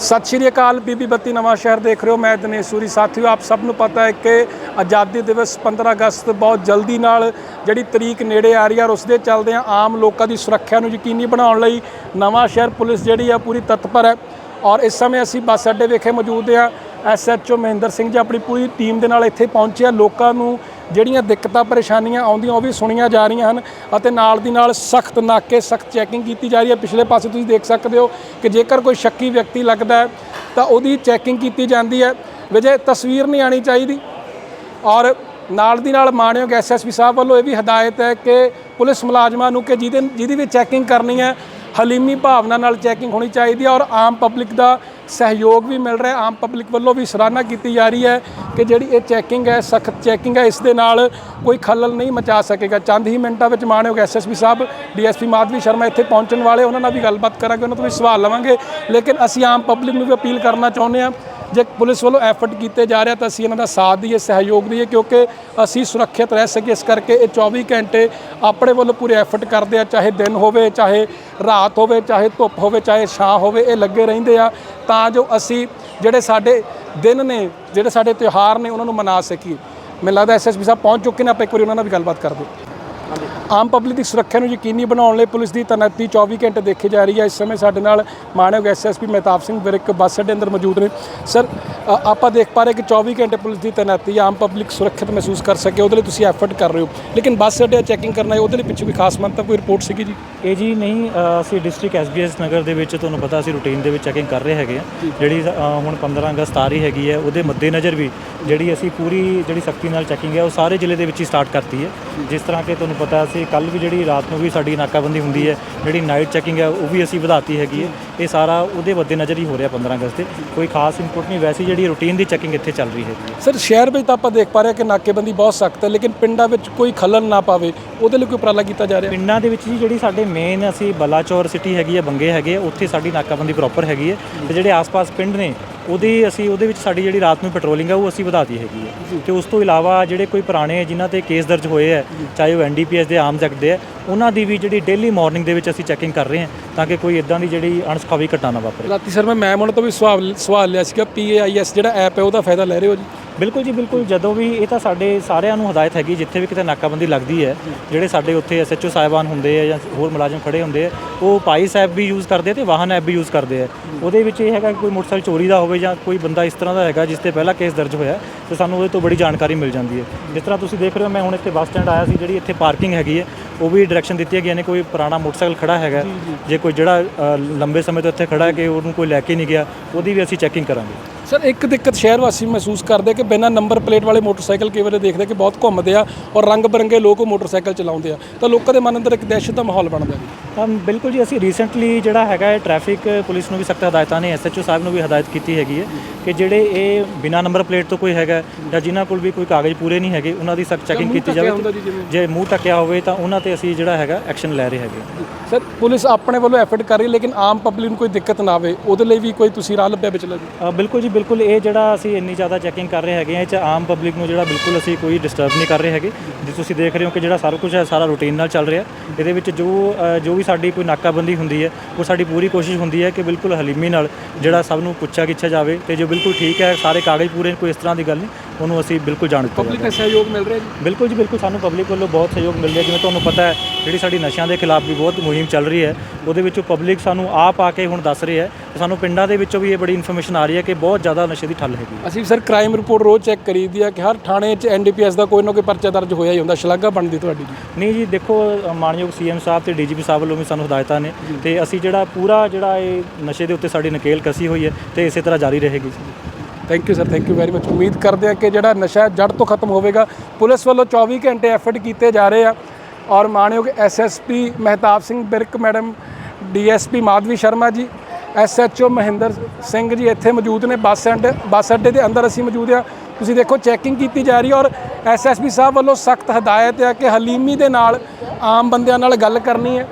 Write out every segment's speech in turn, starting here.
ਸਤਿ ਸ਼੍ਰੀ ਅਕਾਲ, ਬੀਬੀ ਬੱਤੀ ਨਵਾਂ ਸ਼ਹਿਰ ਦੇਖ ਰਹੇ ਹੋ। ਮੈਂ ਦਿਨੇਸ਼ ਸੂਰੀ। ਸਾਥੀਓ, ਆਪ ਸਭ ਨੂੰ ਪਤਾ ਹੈ ਕਿ ਆਜ਼ਾਦੀ ਦਿਵਸ 15 ਅਗਸਤ ਬਹੁਤ ਜਲਦੀ ਨਾਲ ਜਿਹੜੀ ਤਰੀਕ ਨੇੜੇ ਆ ਰਹੀ ਹੈ ਔਰ ਉਸ ਦੇ ਚੱਲਦਿਆਂ ਆਮ ਲੋਕਾਂ ਦੀ ਸੁਰੱਖਿਆ ਨੂੰ ਯਕੀਨੀ ਬਣਾਉਣ ਲਈ ਨਵਾਂ ਸ਼ਹਿਰ ਪੁਲਿਸ ਜਿਹੜੀ ਆ ਪੂਰੀ ਤਤਪਰ ਹੈ। ਔਰ ਇਸ ਸਮੇਂ ਅਸੀਂ ਬੱਸ ਅੱਡੇ ਵਿਖੇ ਮੌਜੂਦ ਹਾਂ ਐਸਐਚਓ ਮਹਿੰਦਰ ਸਿੰਘ ਜੀ ਆਪਣੀ ਪੂਰੀ ਟੀਮ ਦੇ ਨਾਲ ਇੱਥੇ ਪਹੁੰਚਿਆ ਲੋਕਾਂ ਨੂੰ ਜਿਹੜੀਆਂ ਦਿੱਕਤਾਂ ਪਰੇਸ਼ਾਨੀਆਂ ਆਉਂਦੀਆਂ ਉਹ ਵੀ ਸੁਣੀਆਂ ਜਾ ਰਹੀਆਂ ਹਨ ਅਤੇ ਨਾਲ ਦੀ ਨਾਲ ਸਖਤ ਨਾਕੇ, ਸਖਤ ਚੈਕਿੰਗ ਕੀਤੀ ਜਾ ਰਹੀ ਹੈ। ਪਿਛਲੇ ਪਾਸੇ ਤੁਸੀਂ ਦੇਖ ਸਕਦੇ ਹੋ ਕਿ ਜੇਕਰ ਕੋਈ ਸ਼ੱਕੀ ਵਿਅਕਤੀ ਲੱਗਦਾ ਹੈ, ਤਾਂ ਉਹਦੀ ਚੈਕਿੰਗ ਕੀਤੀ ਜਾਂਦੀ ਹੈ। ਵਿਜੇ, ਤਸਵੀਰ ਨਹੀਂ ਆਣੀ ਚਾਹੀਦੀ। ਔਰ ਨਾਲ ਦੀ ਨਾਲ ਮਾਣਯੋਗ ਐਸਐਸਪੀ ਸਾਹਿਬ ਵੱਲੋਂ ਇਹ ਵੀ ਹਦਾਇਤ ਹੈ ਕਿ ਪੁਲਿਸ ਮੁਲਾਜ਼ਮਾਂ ਨੂੰ ਕਿ ਜਿਹਦੇ ਜਿਹਦੀ ਵੀ ਚੈਕਿੰਗ ਕਰਨੀ ਹੈ, ਹਲੀਮੀ ਭਾਵਨਾ ਨਾਲ ਚੈਕਿੰਗ ਹੋਣੀ ਚਾਹੀਦੀ ਹੈ ਔਰ ਆਮ ਪਬਲਿਕ ਦਾ ਸਹਿਯੋਗ ਵੀ ਮਿਲ ਰਿਹਾ ਆਮ ਪਬਲਿਕ ਵੱਲੋਂ ਵੀ ਸਰਾਹਨਾ ਕੀਤੀ ਜਾ ਰਹੀ ਹੈ ਕਿ ਜਿਹੜੀ ਇਹ ਚੈਕਿੰਗ ਹੈ, ਸਖਤ ਚੈਕਿੰਗ ਹੈ, ਇਸ ਦੇ ਨਾਲ ਕੋਈ ਖਲਲ ਨਹੀਂ ਮਚਾ ਸਕੇਗਾ। ਚੰਦ ਹੀ ਮਿੰਟਾਂ ਵਿੱਚ ਮਾਣਯੋਗ ਐਸਐਸਪੀ ਸਾਹਿਬ, ਡੀਐਸਪੀ ਮਾਧਵੀ ਸ਼ਰਮਾ ਇੱਥੇ ਪਹੁੰਚਣ ਵਾਲੇ, ਉਹਨਾਂ ਨਾਲ ਵੀ ਗੱਲਬਾਤ ਕਰਾਂਗੇ, ਉਹਨਾਂ ਤੋਂ ਵੀ ਸਵਾਲ ਲਵਾਂਗੇ। ਲੇਕਿਨ ਅਸੀਂ ਆਮ ਪਬਲਿਕ ਨੂੰ ਵੀ ਅਪੀਲ ਕਰਨਾ ਚਾਹੁੰਦੇ ਹਾਂ ਜੇ ਪੁਲਿਸ ਵੱਲੋਂ ਐਫਰਟ ਕੀਤੇ ਜਾ ਰਿਹਾ ਤਾਂ ਅਸੀਂ ਇਹਨਾਂ ਦਾ ਸਾਥ ਦਈਏ, ਸਹਿਯੋਗ ਦਈਏ, ਕਿਉਂਕਿ ਅਸੀਂ ਸੁਰੱਖਿਅਤ ਰਹਿ ਸਕੀਏ। ਇਸ ਕਰਕੇ ਇਹ 24 ਘੰਟੇ ਆਪਣੇ ਵੱਲੋਂ ਪੂਰੇ ਐਫਰਟ ਕਰਦੇ ਆ, ਚਾਹੇ ਦਿਨ ਹੋਵੇ, ਚਾਹੇ ਰਾਤ ਹੋਵੇ, ਚਾਹੇ ਧੁੱਪ ਹੋਵੇ, ਚਾਹੇ ਛਾਂ ਹੋਵੇ, ਇਹ ਲੱਗੇ ਰਹਿੰਦੇ ਆ ਤਾਂ ਜੋ ਅਸੀਂ ਜਿਹੜੇ ਸਾਡੇ ਦਿਨ ਨੇ, ਜਿਹੜੇ ਸਾਡੇ ਤਿਉਹਾਰ ਨੇ, ਉਹਨਾਂ ਨੂੰ ਮਨਾ ਸਕੀਏ। ਮੈਨੂੰ ਲੱਗਦਾ ਐਸਐਸਪੀ ਸਾਹਿਬ ਪਹੁੰਚ ਚੁੱਕੇ ਨੇ, ਆਪਾਂ ਇੱਕ ਵਾਰੀ ਉਹਨਾਂ ਨਾਲ ਵੀ ਗੱਲਬਾਤ ਕਰਦੇ ਆਮ ਪਬਲਿਕ ਦੀ ਸੁਰੱਖਿਆ ਨੂੰ ਯਕੀਨੀ ਬਣਾਉਣ ਲਈ ਪੁਲਿਸ ਦੀ ਤੈਨਾਤੀ 24 ਘੰਟੇ ਦੇਖੀ ਜਾ ਰਹੀ ਹੈ। ਇਸ ਸਮੇਂ ਸਾਡੇ ਨਾਲ ਮਾਨਯੋਗ ਐਸਐਸਪੀ ਮਹਿਤਾਬ ਸਿੰਘ ਵਿਰਕ ਬੱਸ ਅੱਡੇ ਅੰਦਰ ਮੌਜੂਦ ਨੇ। ਸਰ ਆਪਾਂ ਦੇਖ ਪਾ ਰਹੇ ਕਿ 24 ਘੰਟੇ ਪੁਲਿਸ ਦੀ ਤੈਨਾਤੀ ਆਮ ਪਬਲਿਕ ਸੁਰੱਖਿਅਤ ਮਹਿਸੂਸ ਕਰ ਸਕੇ ਉਹਦੇ ਲਈ ਤੁਸੀਂ ਐਫਰਟ ਕਰ ਰਹੇ ਹੋ। ਲੇਕਿਨ ਬੱਸ ਅੱਡੇ ਚੈਕਿੰਗ ਕਰਨਾ ਹੈ ਉਹਦੇ ਲਈ ਪਿੱਛੇ ਵੀ ਖਾਸ ਮੰਤਵ ਕੋਈ ਰਿਪੋਰਟ ਸੀਗੀ ਜੀ? ਇਹ ਜੀ ਨਹੀਂ ਅਸੀਂ ਡਿਸਟ੍ਰਿਕਟ ਐਸਬੀਐਸ ਨਗਰ ਦੇ ਵਿੱਚ ਤੁਹਾਨੂੰ ਪਤਾ ਅਸੀਂ ਰੂਟੀਨ ਦੇ ਵਿੱਚ ਚੈਕਿੰਗ ਕਰ ਰਹੇ ਹੈਗੇ ਆ ਜਿਹੜੀ ਹੁਣ 15 ਅਗਸਤ ਆ ਰਹੀ ਹੈਗੀ ਹੈ ਉਹਦੇ ਮੱਦੇਨਜ਼ਰ ਵੀ ਜਿਹੜੀ ਅਸੀਂ ਪੂਰੀ ਜਿਹੜੀ ਸਖਤੀ ਨਾਲ ਚੈਕਿੰਗ ਹੈ ਉਹ ਸਾਰੇ ਜ਼ਿਲ੍ਹੇ ਦੇ ਵਿੱਚ ਹੀ ਸਟਾਰਟ ਕਰਤੀ ਹੈ। ਜਿਸ ਤਰ੍ਹਾਂ ਕਿ ਤੁਹਾਨੂੰ ਪਤਾ ਅਸੀਂ ਕੱਲ ਵੀ ਜਿਹੜੀ ਰਾਤ ਨੂੰ ਵੀ ਸਾਡੀ ਨਾਕਾਬੰਦੀ ਹੁੰਦੀ ਹੈ ਜਿਹੜੀ ਨਾਈਟ ਚੈਕਿੰਗ ਹੈ ਉਹ ਵੀ ਅਸੀਂ ਵਧਾਤੀ ਹੈਗੀ ਹੈ। ਇਹ ਸਾਰਾ ਉਹਦੇ ਮੱਦੇਨਜ਼ਰ ਹੀ ਹੋ ਰਿਹਾ 15 ਅਗਸਤ ਤੇ। ਕੋਈ ਖਾਸ ਇਨਪੁਟ ਨਹੀਂ ਵੈਸੇ ਜਿਹੜੀ ਰੂਟੀਨ ਦੀ ਚੈਕਿੰਗ ਇੱਥੇ ਚੱਲ ਰਹੀ ਹੈਗੀ ਹੈ। ਸਰ ਸ਼ਹਿਰ ਵਿੱਚ ਤਾਂ ਆਪਾਂ ਦੇਖ ਪਾ ਰਹੇ ਕਿ ਨਾਕੇਬੰਦੀ ਬਹੁਤ ਸਖਤ ਹੈ ਲੇਕਿਨ ਪਿੰਡਾਂ ਵਿੱਚ ਕੋਈ ਖਲਲ ਨਾ ਪਾਵੇ ਉਹਦੇ ਲਈ ਕੋਈ ਉਪਰਾਲਾ ਕੀਤਾ ਜਾ ਰਿਹਾ? ਪਿੰਡਾਂ ਦੇ ਵਿੱਚ ਜੀ ਜਿਹੜੀ ਸਾਡੇ ਮੇਨ ਅਸੀਂ ਬਲਾਚੌਰ ਸਿਟੀ ਹੈਗੀ ਹੈ ਬੰਗੇ ਹੈਗੇ ਉੱਥੇ ਸਾਡੀ ਨਾਕਾਬੰਦੀ ਪ੍ਰੋਪਰ ਹੈਗੀ ਹੈ। ਤੇ ਜਿਹੜੇ ਆਸ-ਪਾਸ ਪਿੰਡ ਨੇ ਉਹਦੀ ਅਸੀਂ ਉਹਦੇ ਵਿੱਚ ਸਾਡੀ ਜਿਹੜੀ ਰਾਤ ਨੂੰ ਪੈਟਰੋਲਿੰਗ ਹੈ ਉਹ ਅਸੀਂ ਵਧਾਤੀ ਹੈਗੀ ਹੈ। ਤੇ ਉਸ ਤੋਂ ਇਲਾਵਾ ਜਿਹੜੇ ਕੋਈ ਪੁਰਾਣੇ ਜਿਨ੍ਹਾਂ ਤੇ ਕੇਸ ਦਰਜ ਹੋਏ ਹੈ ਚਾਹੇ ਉਹ ਐਨਡੀਪੀਐਸ ਦੇ ਆਰਮਸ ਐਕਟ ਦੇ ਹੈ ਉਹਨਾਂ ਦੀ ਵੀ ਜਿਹੜੀ ਡੇਲੀ ਮਾਰਨਿੰਗ ਦੇ ਵਿੱਚ ਅਸੀਂ ਚੈਕਿੰਗ ਕਰ ਰਹੇ ਹਾਂ ਤਾਂ ਕਿ ਕੋਈ ਇਦਾਂ ਦੀ ਜਿਹੜੀ ਅਣਸੁਖਾਵੀ ਘਟਨਾ ਨਾ ਵਾਪਰੇ। ਰਾਤੀ ਸਰ ਮੈਂ ਮੈਮ ਉਹਨਾਂ ਤੋਂ ਵੀ ਸਵਾਲ ਸਵਾਲ ਲਿਆ ਸੀਗਾ ਪੀਏਆਈਐਸ ਜਿਹੜਾ ਐਪ ਹੈ ਉਹਦਾ ਫਾਇਦਾ ਲੈ ਰਹੇ ਹੋ ਜੀ? ਬਿਲਕੁਲ ਜੀ ਬਿਲਕੁਲ। ਜਦੋਂ ਵੀ ਇਹ ਤਾਂ ਸਾਡੇ ਸਾਰਿਆਂ ਨੂੰ ਹਦਾਇਤ ਹੈਗੀ ਜਿੱਥੇ ਵੀ ਕਿਤੇ ਨਾਕਾਬੰਦੀ ਲੱਗਦੀ ਹੈ ਜਿਹੜੇ ਸਾਡੇ ਉੱਥੇ ਐਸਐਚਓ ਸਾਹਿਬਾਨ ਹੁੰਦੇ ਆ ਜਾਂ ਹੋਰ ਮੁਲਾਜ਼ਮ ਖੜੇ ਹੁੰਦੇ ਆ ਉਹ ਪਾਈਸ ਐਪ ਵੀ ਯੂਜ਼ ਕਰਦੇ ਤੇ ਵਾਹਨ ਐਪ ਵੀ ਯੂਜ਼ ਕਰਦੇ ਆ। ਉਹਦੇ ਵਿੱਚ ਇਹ ਹੈਗਾ ਕਿ ਕੋਈ ਮੋਟਰਸਾਈਕਲ ਚੋਰੀ ਦਾ ਹੋਵੇ ਜਾਂ ਕੋਈ ਬੰਦਾ ਇਸ ਤਰ੍ਹਾਂ ਦਾ ਹੈਗਾ ਜਿਸ ਤੇ ਪਹਿਲਾਂ ਕੇਸ ਦਰਜ ਹੋਇਆ ਤੇ ਸਾਨੂੰ ਉਹਦੇ ਤੋਂ ਬੜੀ ਜਾਣਕਾਰੀ ਮਿਲ ਜਾਂਦੀ ਹੈ। ਜਿਸ ਤਰ੍ਹਾਂ ਤੁਸੀਂ ਦੇਖ ਰਹੇ ਹੋ ਮੈਂ ਹੁਣ ਇੱਥੇ ਬੱਸ ਸਟੈਂਡ ਆਇਆ ਸੀ ਜਿਹੜੀ ਇੱਥੇ ਪਾਰਕਿੰਗ ਹੈਗੀ ਹੈ ਉਹ ਵੀ ਡਾਇਰੈਕਸ਼ਨ ਦਿੱਤੀ ਗਈ ਨੇ ਕੋਈ ਪੁਰਾਣਾ ਮੋਟਰਸਾਈਕਲ ਖੜਾ ਹੈਗਾ। ਜੇ ਕੋਈ ਜਿਹੜਾ ਲੰਬੇ ਸਮੇਂ ਤੋਂ ਇੱਥੇ ਖੜਾ ਹੈ ਕਿ ਉਹਨੂੰ ਕੋਈ ਲੈ ਕੇ ਨਹੀਂ ਗਿਆ ਉਹਦੀ ਵੀ ਅਸੀਂ ਚੈਕਿੰਗ ਕਰਾਂਗੇ। ਸਰ, ਇੱਕ ਦਿੱਕਤ ਸ਼ਹਿਰ ਵਾਸੀ ਮਹਿਸੂਸ ਕਰਦੇ ਕਿ ਬਿਨਾਂ ਨੰਬਰ ਪਲੇਟ ਵਾਲੇ ਮੋਟਰਸਾਈਕਲ ਕਈ ਵਾਰੀ ਦੇਖਦੇ ਕਿ ਬਹੁਤ ਘੁੰਮਦੇ ਆ ਔਰ ਰੰਗ ਬਰੰਗੇ ਲੋਕ ਉਹ ਮੋਟਰਸਾਈਕਲ ਚਲਾਉਂਦੇ ਆ। ਤਾਂ ਲੋਕਾਂ ਦੇ ਮਨ ਅੰਦਰ ਇੱਕ ਦਹਿਸ਼ਤ ਦਾ ਮਾਹੌਲ ਬਣਦਾ ਜੀ ਬਿਲਕੁਲ ਜੀ ਅਸੀਂ ਰੀਸੈਂਟਲੀ ਜਿਹੜਾ ਹੈਗਾ ਹੈ ਟ੍ਰੈਫਿਕ ਪੁਲਿਸ ਨੂੰ ਵੀ ਸਖਤ ਹਦਾਇਤਾਂ ਨੇ ਐਸਐਚਓ ਸਾਹਿਬ ਨੂੰ ਵੀ ਹਦਾਇਤ ਕੀਤੀ ਹੈਗੀ ਹੈ ਕਿ ਜਿਹੜੇ ਇਹ ਬਿਨਾ ਨੰਬਰ ਪਲੇਟ ਤੋਂ ਕੋਈ ਹੈਗਾ ਜਾਂ ਜਿਨ੍ਹਾਂ ਕੋਲ ਵੀ ਕੋਈ ਕਾਗਜ਼ ਪੂਰੇ ਨਹੀਂ ਹੈਗੇ ਉਹਨਾਂ ਦੀ ਸਖਤ ਚੈਕਿੰਗ ਕੀਤੀ ਜਾਵੇ। ਜੀ ਮੂੰਹ ਟੱਕਿਆ ਹੋਵੇ ਤਾਂ ਉਹਨਾਂ ਤੇ ਅਸੀਂ ਜਿਹੜਾ ਹੈਗਾ ਐਕਸ਼ਨ ਲੈ ਰਹੇ ਹੈਗੇ। ਸਰ ਪੁਲਿਸ ਆਪਣੇ ਵੱਲੋਂ ਐਫਰਟ ਕਰ ਰਹੀ ਲੇਕਿਨ ਆਮ ਪਬਲਿਕ ਨੂੰ ਕੋਈ ਦਿੱਕਤ ਨਾ ਆਵੇ ਉਹਦੇ ਲਈ ਵੀ ਕੋਈ ਤੁਸੀਂ ਰਾਹ ਲੱਭਿਆ ਵਿਚਲਾ ਜੀ ਬਿਲਕੁਲ ਜੀ ਬਿਲਕੁਲ ਇਹ ਜਿਹੜਾ ਅਸੀਂ ਇੰਨੀ ਜ਼ਿਆਦਾ ਚੈਕਿੰਗ ਕਰ ਰਹੇ ਹੈਗੇ ਆ ਇਹ ਚ ਆਮ ਪਬਲਿਕ ਨੂੰ ਜਿਹੜਾ ਬਿਲਕੁਲ ਅਸੀਂ ਕੋਈ ਡਿਸਟਰਬ ਨਹੀਂ ਕਰ ਰਹੇ ਹੈਗੇ। ਜੇ ਤੁਸੀਂ ਦੇਖ ਰਹੇ ਹੋ ਕਿ ਜਿਹੜਾ ਸਾਰਾ ਕੁਝ ਹੈ ਸਾਰਾ ਰੂਟੀਨ ਨਾਲ ਚੱਲ ਰਿਹਾ ਇਹਦੇ ਵਿੱਚ ਜੋ ਜੋ ਵੀ ਸਾਡੀ ਕੋਈ ਨਾਕਾਬੰਦੀ ਹੁੰਦੀ ਹੈ, ਉਹ ਸਾਡੀ ਪੂਰੀ ਕੋਸ਼ਿਸ਼ ਹੁੰਦੀ ਹੈ ਕਿ ਬਿਲਕੁਲ ਹਲੀਮੀ ਨਾਲ ਜਿਹੜਾ ਸਭ ਨੂੰ ਪੁੱਛਿਆ ਗਿੱਛਿਆ ਜਾਵੇ ਤੇ ਜੋ ਬਿਲਕੁਲ ਠੀਕ ਹੈ, ਸਾਰੇ ਕਾਗਜ਼ ਪੂਰੇ ਨੇ, ਕੋਈ ਇਸ ਤਰ੍ਹਾਂ ਦੀ ਗੱਲ ਨਹੀਂ। ਉਹਨੂੰ ਅਸੀਂ ਬਿਲਕੁਲ ਜਾਣ ਪਬਲਿਕ ਦਾ ਸਹਿਯੋਗ ਮਿਲ ਰਿਹਾ ਜੀ? ਬਿਲਕੁਲ ਜੀ ਬਿਲਕੁਲ ਸਾਨੂੰ ਪਬਲਿਕ ਵੱਲੋਂ ਬਹੁਤ ਸਹਿਯੋਗ ਮਿਲ ਰਿਹਾ। ਜਿਵੇਂ ਤੁਹਾਨੂੰ ਪਤਾ ਹੈ ਜਿਹੜੀ ਸਾਡੀ ਨਸ਼ਿਆਂ ਦੇ ਖਿਲਾਫ ਵੀ ਬਹੁਤ ਮੁਹਿੰਮ ਚੱਲ ਰਹੀ ਹੈ ਉਹਦੇ ਵਿੱਚੋਂ ਪਬਲਿਕ ਸਾਨੂੰ ਆਪ ਆ ਕੇ ਹੁਣ ਦੱਸ ਰਹੀ ਹੈ ਸਾਨੂੰ ਪਿੰਡਾਂ ਦੇ ਵਿੱਚੋਂ ਵੀ ਇਹ ਬੜੀ ਇਨਫੋਰਮੇਸ਼ਨ ਆ ਰਹੀ ਹੈ ਕਿ ਬਹੁਤ ਜ਼ਿਆਦਾ ਨਸ਼ੇ ਦੀ ਠੱਲ ਹੈਗੀ। ਅਸੀਂ ਸਰ ਕ੍ਰਾਈਮ ਰਿਪੋਰਟ ਰੋਜ਼ ਚੈੱਕ ਕਰੀਦੀ ਆ ਕਿ ਹਰ ਥਾਣੇ 'ਚ ਐਨਡੀਪੀਐਸ ਦਾ ਕੋਈ ਨਾ ਕੋਈ ਪਰਚਾ ਦਰਜ ਹੋਇਆ ਹੀ ਹੁੰਦਾ। ਸ਼ਲਾਘਾ ਬਣਦੀ ਤੁਹਾਡੀ ਜੀ? ਨਹੀਂ ਜੀ ਦੇਖੋ ਮਾਨਯੋਗ ਸੀਐਮ ਸਾਹਿਬ ਤੇ ਡੀਜੀਪੀ ਸਾਹਿਬ ਵੱਲੋਂ ਵੀ ਸਾਨੂੰ ਹਦਾਇਤਾਂ ਨੇ ਤੇ ਅਸੀਂ ਜਿਹੜਾ ਪੂਰਾ ਜਿਹੜਾ ਇਹ ਨਸ਼ੇ ਦੇ ਉੱਤੇ ਸਾਡੀ ਨਕੇਲ ਕਸੀ ਹੋਈ ਹੈ ਤੇ ਇਸੇ ਤਰ੍ਹਾਂ ਜਾਰੀ ਰਹੇਗੀ। Thank you sir thank you very much ਉਮੀਦ ਕਰਦੇ ਹਾਂ ਕਿ ਜਿਹੜਾ ਨਸ਼ਾ ਜੜ ਤੋਂ ਖਤਮ ਹੋਵੇਗਾ ਪੁਲਿਸ ਵੱਲੋਂ 24 ਘੰਟੇ ਐਫਰਟ ਕੀਤੇ ਜਾ ਰਹੇ ਆ ਔਰ ਮਾਨਯੋਗ SSP Mehtab Singh Birk madam DSP Madhavi Sharma ji SHO Mahinder Singh ji ਇੱਥੇ ਮੌਜੂਦ ਨੇ ਬੱਸ ਅੱਡੇ ਬੱਸ ਅੱਡੇ ਦੇ ਅੰਦਰ ਅਸੀਂ ਮੌਜੂਦ ਆ ਤੁਸੀਂ ਦੇਖੋ ਚੈਕਿੰਗ ਕੀਤੀ ਜਾ ਰਹੀ ਹੈ ਔਰ ਐਸਐਸਪੀ ਸਾਹਿਬ ਵੱਲੋਂ ਸਖਤ ਹਦਾਇਤ ਹੈ ਕਿ ਹਲੀਮੀ ਦੇ ਨਾਲ ਆਮ ਬੰਦਿਆਂ ਨਾਲ ਗੱਲ ਕਰਨੀ ਹੈ।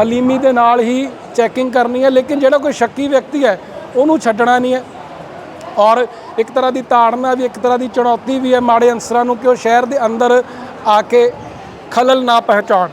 ਹਲੀਮੀ ਦੇ ਨਾਲ ਹੀ ਚੈਕਿੰਗ ਕਰਨੀ ਹੈ, ਲੇਕਿਨ ਜਿਹੜਾ ਕੋਈ ਸ਼ੱਕੀ ਵਿਅਕਤੀ ਹੈ, ਉਹਨੂੰ ਛੱਡਣਾ ਨਹੀਂ ਹੈ। ਔਰ ਇੱਕ ਤਰ੍ਹਾਂ ਦੀ ਤਾੜਨਾ ਵੀ, ਇੱਕ ਤਰ੍ਹਾਂ ਦੀ ਚੁਣੌਤੀ ਵੀ ਹੈ ਮਾੜੇ ਅਨਸਰਾਂ ਨੂੰ ਕਿ ਉਹ ਸ਼ਹਿਰ ਦੇ ਅੰਦਰ ਆ ਕੇ ਖਲਲ ਨਾ ਪਹੁੰਚਾਉਣ